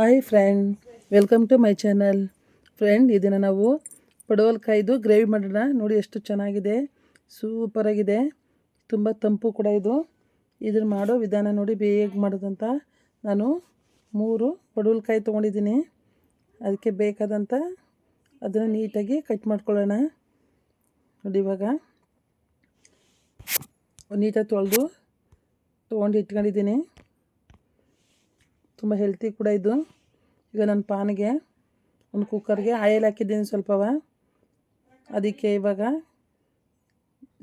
Hi friend, welcome to my channel. Friend ಇದನ್ನು ನಾವು ಪಡವಲ್ಕಾಯ್ದು gravy ಮಾಡೋಣ. ನೋಡಿ ಎಷ್ಟು ಚೆನ್ನಾಗಿದೆ. ಸೂಪರಾಗಿದೆ ತುಂಬ ತಂಪು ಕೂಡ ಇದು. ಇದನ್ನು ಮಾಡೋ ವಿಧಾನ ನೋಡಿ ಬೇಗ ಮಾಡೋದಂತ. ನಾನು ಮೂರು ಪಡವಲ್ಕಾಯಿ ತೊಗೊಂಡಿದ್ದೀನಿ. ಅದಕ್ಕೆ ಬೇಕಾದಂಥ ಅದನ್ನು ನೀಟಾಗಿ ಕಟ್ ಮಾಡ್ಕೊಳ್ಳೋಣ. ನೋಡಿ ಇವಾಗ. ನೀಟಾಗಿ ತೊಳೆದು ತೊಗೊಂಡು ಇಟ್ಕೊಂಡಿದ್ದೀನಿ. ತುಂಬ ಹೆಲ್ತಿ ಕೂಡ ಇದು. ಈಗ ನನ್ನ ಪಾನಿಗೆ ಒಂದು ಕುಕ್ಕರ್ಗೆ ಆಯಿಲ್ ಹಾಕಿದ್ದೀನಿ ಸ್ವಲ್ಪವ. ಅದಕ್ಕೆ ಇವಾಗ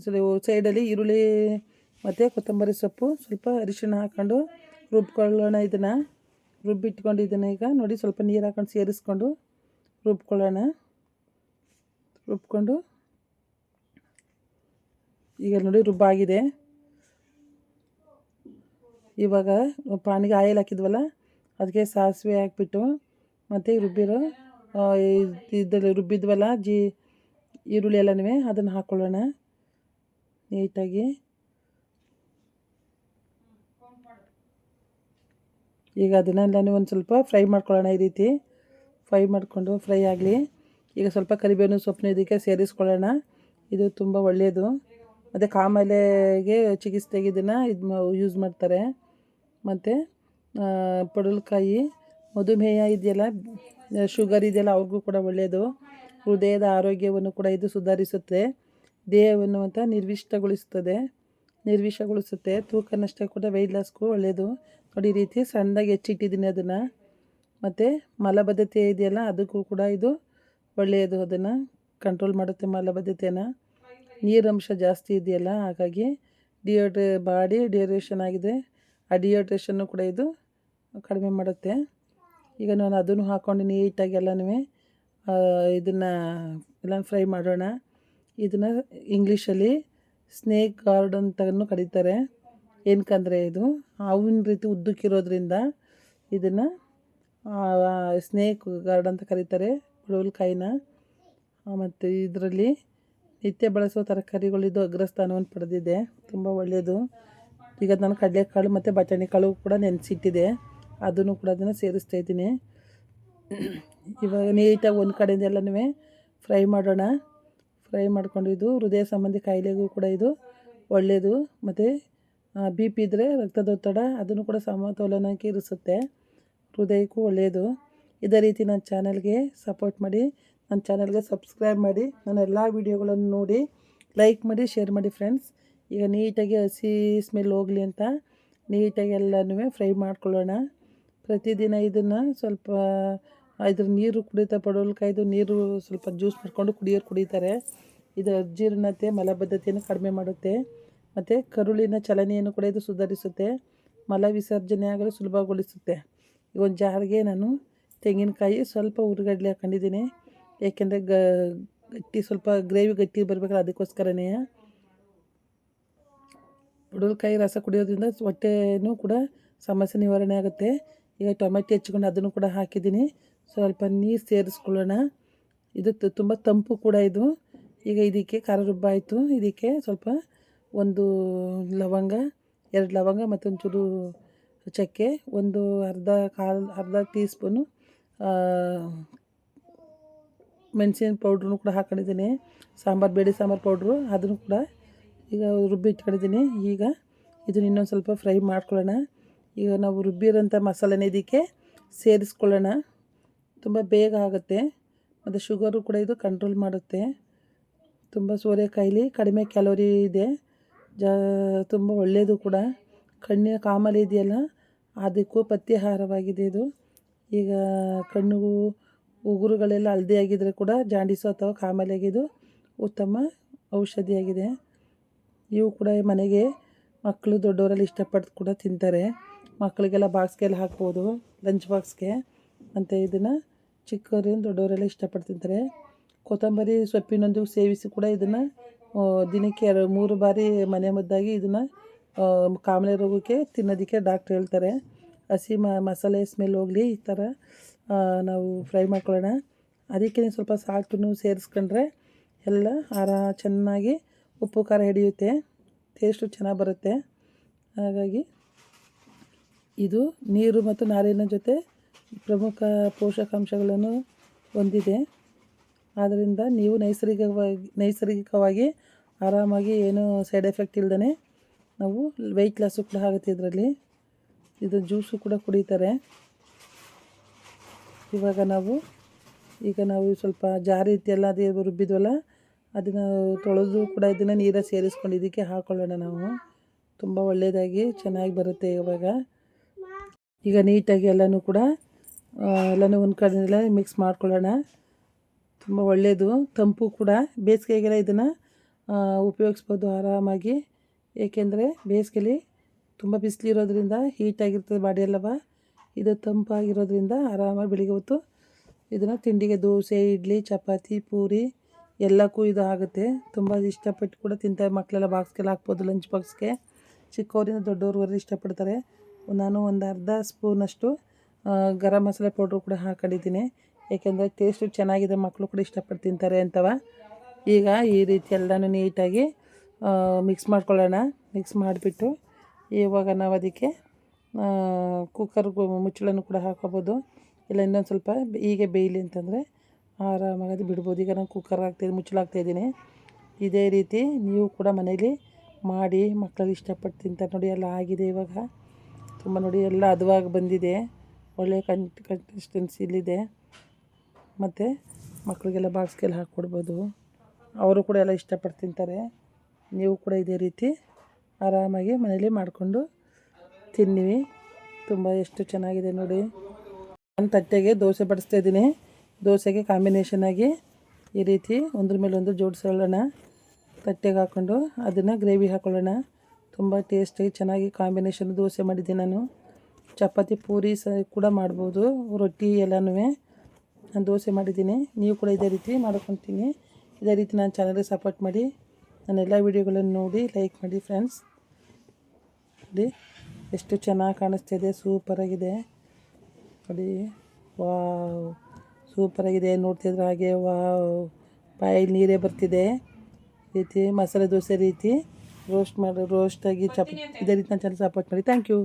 ಸರಿ ಸೈಡಲ್ಲಿ ಈರುಳ್ಳಿ ಮತ್ತು ಕೊತ್ತಂಬರಿ ಸೊಪ್ಪು ಸ್ವಲ್ಪ ಅರಿಶಿಣ ಹಾಕ್ಕೊಂಡು ರುಬ್ಕೊಳ್ಳೋಣ ಇದನ್ನು. ರುಬ್ಬಿಟ್ಕೊಂಡಿದ್ದೀನಿ ಈಗ. ನೋಡಿ ಸ್ವಲ್ಪ ನೀರು ಹಾಕೊಂಡು ಸೇರಿಸ್ಕೊಂಡು ರುಬ್ಕೊಳ್ಳೋಣ. ರುಬ್ಕೊಂಡು ಈಗ ನೋಡಿ ರುಬ್ಬಾಗಿದೆ. ಇವಾಗ ಪಾನಿಗೆ ಆಯಿಲ್ ಹಾಕಿದ್ವಲ್ಲ? ಅದಕ್ಕೆ ಸಾಸಿವೆ ಹಾಕ್ಬಿಟ್ಟು ಮತ್ತು ರುಬ್ಬಿರೋ ಇದರಲ್ಲಿ ರುಬ್ಬಿದ್ವಲ್ಲ, ಜಿ, ಈರುಳ್ಳಿ ಎಲ್ಲನೂ ಅದನ್ನು ಹಾಕ್ಕೊಳ್ಳೋಣ ನೀಟಾಗಿ. ಈಗ ಅದನ್ನೆಲ್ಲನೂ ಒಂದು ಸ್ವಲ್ಪ ಫ್ರೈ ಮಾಡ್ಕೊಳ್ಳೋಣ ಈ ರೀತಿ. ಫ್ರೈ ಮಾಡಿಕೊಂಡು ಫ್ರೈ ಆಗಲಿ. ಈಗ ಸ್ವಲ್ಪ ಕರಿಬೇವಿನ ಸೊಪ್ಪನ್ನ ಇದಕ್ಕೆ ಸೇರಿಸ್ಕೊಳ್ಳೋಣ. ಇದು ತುಂಬ ಒಳ್ಳೆಯದು ಮತ್ತು ಕಾಮಾಲೆಗೆ ಚಿಕಿತ್ಸೆಗೆ ಇದನ್ನು ಇದು ಯೂಸ್ ಮಾಡ್ತಾರೆ. ಮತ್ತು ಪಡವಲಕಾಯಿ, ಮಧುಮೇಹ ಇದೆಯಲ್ಲ ಶುಗರ್ ಇದೆಯಲ್ಲ, ಅವ್ರಿಗೂ ಕೂಡ ಒಳ್ಳೆಯದು. ಹೃದಯದ ಆರೋಗ್ಯವನ್ನು ಕೂಡ ಇದು ಸುಧಾರಿಸುತ್ತೆ. ದೇಹವನ್ನು ಅಂತ ನಿರ್ವಿಷ್ಟಗೊಳಿಸುತ್ತದೆ. ನಿರ್ವಿಷಗೊಳಿಸುತ್ತೆ ತೂಕ ನಷ್ಟ ಕೂಡ ವೆಯ್ಟ್ ಲಾಸ್ಗೂ ಒಳ್ಳೆಯದು. ನೋಡಿ ರೀತಿ ಸಣ್ಣದಾಗಿ ಹೆಚ್ಚಿಟ್ಟಿದ್ದೀನಿ ಅದನ್ನು. ಮತ್ತು ಮಲಬದ್ಧತೆ ಇದೆಯಲ್ಲ, ಅದಕ್ಕೂ ಕೂಡ ಇದು ಒಳ್ಳೆಯದು. ಅದನ್ನು ಕಂಟ್ರೋಲ್ ಮಾಡುತ್ತೆ ಮಲಬದ್ಧತೆಯನ್ನು. ನೀರಂಶ ಜಾಸ್ತಿ ಇದೆಯಲ್ಲ, ಹಾಗಾಗಿ ಡಿಯೋಡ್ರೇ ಬಾಡಿ ಡಿಯೋರೇಷನ್ ಆಗಿದೆ. ಆ ಡಿಯೋಡ್ರೇಷನ್ನು ಕೂಡ ಇದು ಕಡಿಮೆ ಮಾಡುತ್ತೆ. ಈಗ ನಾನು ಅದನ್ನು ಹಾಕ್ಕೊಂಡು ನೀಟಾಗಿ ಎಲ್ಲನೂ ಇದನ್ನು ಎಲ್ಲ ಫ್ರೈ ಮಾಡೋಣ. ಇದನ್ನು ಇಂಗ್ಲೀಷಲ್ಲಿ ಸ್ನೇಕ್ ಗಾರ್ಡ್ ಅಂತಲೂ ಕರೀತಾರೆ. ಏನಕ್ಕಂದರೆ ಇದು, ಹಾವಿನ ರೀತಿ ಉದ್ದಕ್ಕಿರೋದ್ರಿಂದ ಇದನ್ನು ಸ್ನೇಕ್ ಗಾರ್ಡ್ ಅಂತ ಕರೀತಾರೆ ಪಡವಲಕಾಯಿನ ಮತ್ತು ಇದರಲ್ಲಿ ನಿತ್ಯ ಬಳಸುವ ತರಕಾರಿಗಳಿದ್ದು ಅಗ್ರಸ್ಥಾನವನ್ನು ಪಡೆದಿದೆ. ತುಂಬ ಒಳ್ಳೆಯದು. ಈಗ ನಾನು ಕಡಲೆಕಾಳು ಮತ್ತು ಬಟಾಣಿ ಕಾಳು ಕೂಡ ನೆನೆಸಿಟ್ಟಿದೆ. ಅದನ್ನು ಕೂಡ ಅದನ್ನು ಸೇರಿಸ್ತಾ ಇದ್ದೀನಿ. ಇವಾಗ ನೀಟಾಗಿ ಒಂದು ಕಡೆಯಿಂದ ಎಲ್ಲನೂ ಫ್ರೈ ಮಾಡೋಣ. ಫ್ರೈ ಮಾಡಿಕೊಂಡು ಇದು ಹೃದಯ ಸಂಬಂಧಿ ಕಾಯಿಲೆಗೂ ಕೂಡ ಇದು ಒಳ್ಳೆಯದು ಮತ್ತು ಬಿ ಪಿ ಇದ್ದರೆ ರಕ್ತದೊತ್ತಡ ಅದನ್ನು ಕೂಡ ಸಮತೋಲನಕ್ಕೆ ಇರಿಸುತ್ತೆ. ಹೃದಯಕ್ಕೂ ಒಳ್ಳೆಯದು ಇದೇ ರೀತಿ ನನ್ನ ಚಾನಲ್ಗೆ ಸಪೋರ್ಟ್ ಮಾಡಿ, ನನ್ನ ಚಾನಲ್ಗೆ ಸಬ್ಸ್ಕ್ರೈಬ್ ಮಾಡಿ, ನನ್ನ ಎಲ್ಲ ವೀಡಿಯೋಗಳನ್ನು ನೋಡಿ, ಲೈಕ್ ಮಾಡಿ, ಶೇರ್ ಮಾಡಿ ಫ್ರೆಂಡ್ಸ್. ಈಗ ನೀಟಾಗಿ ಹಸಿ ಸ್ಮೆಲ್ ಹೋಗಲಿ ಅಂತ ನೀಟಾಗಿ ಎಲ್ಲನೂ ಫ್ರೈ ಮಾಡ್ಕೊಳ್ಳೋಣ. ಪ್ರತಿದಿನ ಇದನ್ನು ಸ್ವಲ್ಪ ಇದ್ರ ನೀರು ಕುಡಿತಾ ಪಡವಲ್ಕಾಯ್ದು ನೀರು ಸ್ವಲ್ಪ ಜ್ಯೂಸ್ ಮಾಡಿಕೊಂಡು ಕುಡಿಯೋರು ಕುಡಿತಾರೆ. ಇದು ಅಜೀರ್ಣತೆ ಮಲಬದ್ಧತೆಯನ್ನು ಕಡಿಮೆ ಮಾಡುತ್ತೆ. ಮತ್ತು ಕರುಳಿನ ಚಲನೆಯನ್ನು ಕೂಡ ಇದು ಸುಧಾರಿಸುತ್ತೆ. ಮಲ ವಿಸರ್ಜನೆ ಆಗಲು ಸುಲಭಗೊಳಿಸುತ್ತೆ. ಈ ಒಂದು ಜಾರಿಗೆ ನಾನು ತೆಂಗಿನಕಾಯಿ ಸ್ವಲ್ಪ ಹುರಿಗಡ್ಲೆ ಹಾಕೊಂಡಿದ್ದೀನಿ. ಏಕೆಂದರೆ ಗಟ್ಟಿ ಸ್ವಲ್ಪ ಗ್ರೇವಿ ಗಟ್ಟಿ ಬರಬೇಕಲ್ಲ ಅದಕ್ಕೋಸ್ಕರನೇ. ಪಡುವಲ್ಕಾಯಿ ರಸ ಕುಡಿಯೋದ್ರಿಂದ ಹೊಟ್ಟೆನೂ ಕೂಡ ಸಮಸ್ಯೆ ನಿವಾರಣೆ ಆಗುತ್ತೆ. ಈಗ ಟೊಮೆಟೊ ಹೆಚ್ಕೊಂಡು ಅದನ್ನು ಕೂಡ ಹಾಕಿದ್ದೀನಿ. ಸ್ವಲ್ಪ ನೀರು ಸೇರಿಸ್ಕೊಳ್ಳೋಣ. ಇದು ತುಂಬ ತಂಪು ಕೂಡ ಇದು. ಈಗ ಇದಕ್ಕೆ ಖಾರ ರುಬ್ಬಾಯಿತು ಇದಕ್ಕೆ ಸ್ವಲ್ಪ ಒಂದು ಲವಂಗ, ಎರಡು ಲವಂಗ ಮತ್ತೊಂಚೂರು ಚಕ್ಕೆ, ಒಂದು ಅರ್ಧ ಕಾಲು, ಅರ್ಧ ಟೀ ಸ್ಪೂನು ಮೆಣಸಿನ ಪೌಡ್ರೂ ಕೂಡ ಹಾಕೊಂಡಿದ್ದೀನಿ. ಸಾಂಬಾರು, ಬೇಳೆ ಸಾಂಬಾರು ಪೌಡ್ರು ಅದನ್ನು ಕೂಡ ಈಗ ರುಬ್ಬಿ ಇಟ್ಕೊಂಡಿದ್ದೀನಿ. ಈಗ ಇದನ್ನು ಇನ್ನೊಂದು ಸ್ವಲ್ಪ ಫ್ರೈ ಮಾಡ್ಕೊಳ್ಳೋಣ. ಈಗ ನಾವು ರುಬ್ಬಿರೋಂಥ ಮಸಾಲೆನ ಇದಕ್ಕೆ ಸೇರಿಸ್ಕೊಳ್ಳೋಣ. ತುಂಬ ಬೇಗ ಆಗುತ್ತೆ. ಮತ್ತು ಶುಗರು ಕೂಡ ಇದು ಕಂಟ್ರೋಲ್ ಮಾಡುತ್ತೆ. ತುಂಬ ಸೋರೆಕಾಯಿಲಿ ಕಡಿಮೆ ಕ್ಯಾಲೋರಿ ಇದೆ. ಜಾ, ತುಂಬ ಒಳ್ಳೆಯದು ಕೂಡ. ಕಣ್ಣಿನ ಕಾಮಲೆ ಇದೆಯಲ್ಲ, ಅದಕ್ಕೂ ಪಥ್ಯಾಹಾರವಾಗಿದೆ ಇದು. ಈಗ ಕಣ್ಣು ಉಗುರುಗಳೆಲ್ಲ ಹಳದಿ ಆಗಿದ್ದರೆ ಕೂಡ ಜಾಂಡೀಸು ಅಥವಾ ಕಾಮಲೆಗೆ ಇದು ಉತ್ತಮ ಔಷಧಿಯಾಗಿದೆ. ಇವು ಕೂಡ ಮನೆಗೆ ಮಕ್ಕಳು ದೊಡ್ಡವರಲ್ಲಿ ಇಷ್ಟಪಟ್ಟು ಕೂಡ ತಿಂತಾರೆ. ಮಕ್ಕಳಿಗೆಲ್ಲ ಬಾಕ್ಸ್ಗೆಲ್ಲ ಹಾಕ್ಬೋದು ಲಂಚ್ ಬಾಕ್ಸ್ಗೆ ಮತ್ತು ಇದನ್ನು ಚಿಕ್ಕವರಿಂದ ದೊಡ್ಡವರೆಲ್ಲ ಇಷ್ಟಪಟ್ಟು ತಿಂತಾರೆ ಕೊತ್ತಂಬರಿ ಸೊಪ್ಪಿನೊಂದಿಗೆ ಸೇವಿಸಿ ಕೂಡ ಇದನ್ನು ದಿನಕ್ಕೆ ಎರಡು, ಮೂರು ಬಾರಿ ಮನೆ ಮದ್ದಾಗಿ ಇದನ್ನು ಕಾಮಲೆ ರೋಗಕ್ಕೆ ತಿನ್ನೋದಕ್ಕೆ ಡಾಕ್ಟ್ರ್ ಹೇಳ್ತಾರೆ. ಹಸಿ ಮಸಾಲೆ ಸ್ಮೆಲ್ ಹೋಗಲಿ ಈ ಥರ ನಾವು ಫ್ರೈ ಮಾಡ್ಕೊಳ್ಳೋಣ. ಅದಕ್ಕೆ ಸ್ವಲ್ಪ ಸಾಲ್ಟನ್ನು ಸೇರಿಸ್ಕೊಂಡ್ರೆ ಎಲ್ಲ ಆರ, ಚೆನ್ನಾಗಿ ಉಪ್ಪು, ಖಾರ ಹಿಡಿಯುತ್ತೆ. ಟೇಸ್ಟು ಚೆನ್ನಾಗಿ ಬರುತ್ತೆ. ಹಾಗಾಗಿ ಇದು ನೀರು ಮತ್ತು ನಾರಿನ ಜೊತೆ ಪ್ರಮುಖ ಪೋಷಕಾಂಶಗಳನ್ನು ಹೊಂದಿದೆ. ಆದ್ದರಿಂದ ನೀವು ನೈಸರ್ಗಿಕವಾಗಿ ನೈಸರ್ಗಿಕವಾಗಿ ಆರಾಮಾಗಿ ಏನು ಸೈಡ್ ಎಫೆಕ್ಟ್ ಇಲ್ಲದೇ ನಾವು ವೆಯ್ಟ್ ಲಾಸು ಕೂಡ ಆಗುತ್ತೆ ಇದರಲ್ಲಿ. ಇದು ಜ್ಯೂಸು ಕೂಡ ಕುಡಿತಾರೆ. ಇವಾಗ ನಾವು ಈಗ ನಾವು ಸ್ವಲ್ಪ ಜಾರಿ ರೀತಿಯೆಲ್ಲ ಅದೇ ರುಬ್ಬಿದ್ವಲ್ಲ, ಅದನ್ನು ತೊಳೆದು ಕೂಡ ಇದನ್ನು ನೀರ ಸೇರಿಸ್ಕೊಂಡು ಇದಕ್ಕೆ ಹಾಕ್ಕೊಳ್ಳೋಣ ನಾವು. ತುಂಬ ಒಳ್ಳೆಯದಾಗಿ ಚೆನ್ನಾಗಿ ಬರುತ್ತೆ ಇವಾಗ. ಈಗ ನೀಟಾಗಿ ಎಲ್ಲನೂ ಕೂಡ ಎಲ್ಲನೂ ಒಂದು ಕಡೆ ಮಿಕ್ಸ್ ಮಾಡ್ಕೊಳ್ಳೋಣ. ತುಂಬ ಒಳ್ಳೆಯದು ತಂಪು ಕೂಡ ಬೇಸಿಗೆಗೆಲ್ಲ ಇದನ್ನು ಉಪಯೋಗಿಸ್ಬೋದು ಆರಾಮಾಗಿ. ಏಕೆಂದರೆ ಬೇಸಿಗೆಲಿ ತುಂಬ ಬಿಸಿಲಿರೋದ್ರಿಂದ ಹೀಟಾಗಿರ್ತದೆ ಬಾಡಿ ಎಲ್ಲವ ಇದು ತಂಪಾಗಿರೋದ್ರಿಂದ ಆರಾಮಾಗಿ ಬೆಳಿಗ್ಗೆ ಹೊತ್ತು ಇದನ್ನು ತಿಂಡಿಗೆ ದೋಸೆ, ಇಡ್ಲಿ, ಚಪಾತಿ, ಪೂರಿ ಎಲ್ಲಕ್ಕೂ ಇದು ಆಗುತ್ತೆ. ತುಂಬ ಇಷ್ಟಪಟ್ಟು ಕೂಡ ತಿಂತಾರೆ ಮಕ್ಕಳೆಲ್ಲ ಬಾಕ್ಸ್ಗೆಲ್ಲ ಹಾಕ್ಬೋದು ಲಂಚ್ ಬಾಕ್ಸ್ಗೆ ಚಿಕ್ಕವರಿಂದ ದೊಡ್ಡವ್ರವರೆಗೂ ಇಷ್ಟಪಡ್ತಾರೆ. ನಾನು ಒಂದು ಅರ್ಧ ಸ್ಪೂನಷ್ಟು ಗರಂ ಮಸಾಲೆ ಪೌಡ್ರು ಕೂಡ ಹಾಕೊಂಡಿದ್ದೀನಿ. ಏಕೆಂದರೆ ಟೇಸ್ಟು ಚೆನ್ನಾಗಿದೆ ಮಕ್ಕಳು ಕೂಡ ಇಷ್ಟಪಟ್ಟು ತಿಂತಾರೆ ಅಂತವ. ಈಗ ಈ ರೀತಿ ಎಲ್ಲನೂ ನೀಟಾಗಿ ಮಿಕ್ಸ್ ಮಾಡ್ಕೊಳ್ಳೋಣ. ಮಿಕ್ಸ್ ಮಾಡಿಬಿಟ್ಟು ಇವಾಗ ನಾವು ಅದಕ್ಕೆ ಕುಕ್ಕರ್ ಮುಚ್ಚಳನ್ನು ಕೂಡ ಹಾಕೋಬೋದು. ಇಲ್ಲ ಇನ್ನೊಂದು ಸ್ವಲ್ಪ ಹೀಗೆ ಬೇಯಲಿ ಅಂತಂದರೆ ಆರಾಮಾಗಿ ಅದು ಬಿಡ್ಬೋದು. ಈಗ ನಾನು ಕುಕ್ಕರ್ ಹಾಕ್ತಾಯಿದ್ದೀನಿ ಮುಚ್ಚಳ ಹಾಕ್ತಾಯಿದ್ದೀನಿ ಇದೇ ರೀತಿ ನೀವು ಕೂಡ ಮನೇಲಿ ಮಾಡಿ ಮಕ್ಕಳಿಗೆ ಇಷ್ಟಪಟ್ಟು ತಿಂತಾರೆ ನೋಡಿ, ಎಲ್ಲ ಆಗಿದೆ ಇವಾಗ. ತುಂಬ ನೋಡಿ ಎಲ್ಲ ಅದುವಾಗಿ ಬಂದಿದೆ. ಒಳ್ಳೆಯ ಕಂಟ್ ಇಲ್ಲಿದೆ ಮತ್ತು ಮಕ್ಕಳಿಗೆಲ್ಲ ಬಾಕ್ಸ್ಗೆಲ್ಲ ಹಾಕ್ಕೊಡ್ಬೋದು ಅವರು ಕೂಡ ಎಲ್ಲ ಇಷ್ಟಪಟ್ಟು ತಿಂತಾರೆ. ನೀವು ಕೂಡ ಇದೇ ರೀತಿ ಆರಾಮಾಗಿ ಮನೇಲಿ ಮಾಡಿಕೊಂಡು ತಿನ್ನಿವಿ ತುಂಬ ಎಷ್ಟು ಚೆನ್ನಾಗಿದೆ ನೋಡಿ. ನಾನು ತಟ್ಟೆಗೆ ದೋಸೆ ಬಡಿಸ್ತಾ ಇದ್ದೀನಿ. ದೋಸೆಗೆ ಕಾಂಬಿನೇಷನ್ ಆಗಿ ಈ ರೀತಿ ಒಂದ್ರ ಮೇಲೆ ಒಂದು ಜೋಡಿಸ್ಕೊಳ್ಳೋಣ. ತಟ್ಟೆಗೆ ಹಾಕ್ಕೊಂಡು ಅದನ್ನು ಗ್ರೇವಿ ಹಾಕ್ಕೊಳ್ಳೋಣ ತುಂಬ ಟೇಸ್ಟಾಗಿ ಚೆನ್ನಾಗಿ ಕಾಂಬಿನೇಷನ್ ದೋಸೆ ಮಾಡಿದ್ದೆ ನಾನು. ಚಪಾತಿ ಪೂರಿ ಸಹ ಕೂಡ ಮಾಡ್ಬೋದು, ರೊಟ್ಟಿ ಎಲ್ಲನೂ ನಾನು ದೋಸೆ ಮಾಡಿದ್ದೀನಿ. ನೀವು ಕೂಡ ಇದೇ ರೀತಿ ಮಾಡ್ಕೊತೀನಿ. ಇದೇ ರೀತಿ ನಾನು ಚಾನಲ್ಗೆ ಸಪೋರ್ಟ್ ಮಾಡಿ. ನನ್ನ ಎಲ್ಲ ವೀಡಿಯೋಗಳನ್ನು ನೋಡಿ ಲೈಕ್ ಮಾಡಿ ಫ್ರೆಂಡ್ಸ್ ನೋಡಿ, ಎಷ್ಟು ಚೆನ್ನಾಗಿ ಕಾಣಿಸ್ತಿದೆ ಸೂಪರಾಗಿದೆ ನೋಡಿ, ವಾವ್. ಸೂಪರಾಗಿದೆ ನೋಡ್ತಿದ್ರೆ ಹಾಗೆ, ವಾವ್. ಬಾಯಲ್ಲಿ ನೀರೇ ಬರ್ತಿದೆ. ರೀತಿ ಮಸಾಲೆ ದೋಸೆ ರೀತಿ. ರೋಸ್ಟ್ ಮಾಡಿ ರೋಸ್ಟಾಗಿ ಚಪಾತಿ ಇದೇ ರೀತಿ ನಾನು ಚಾನಲ್ ಸಪೋರ್ಟ್ ಮಾಡಿ. Thank you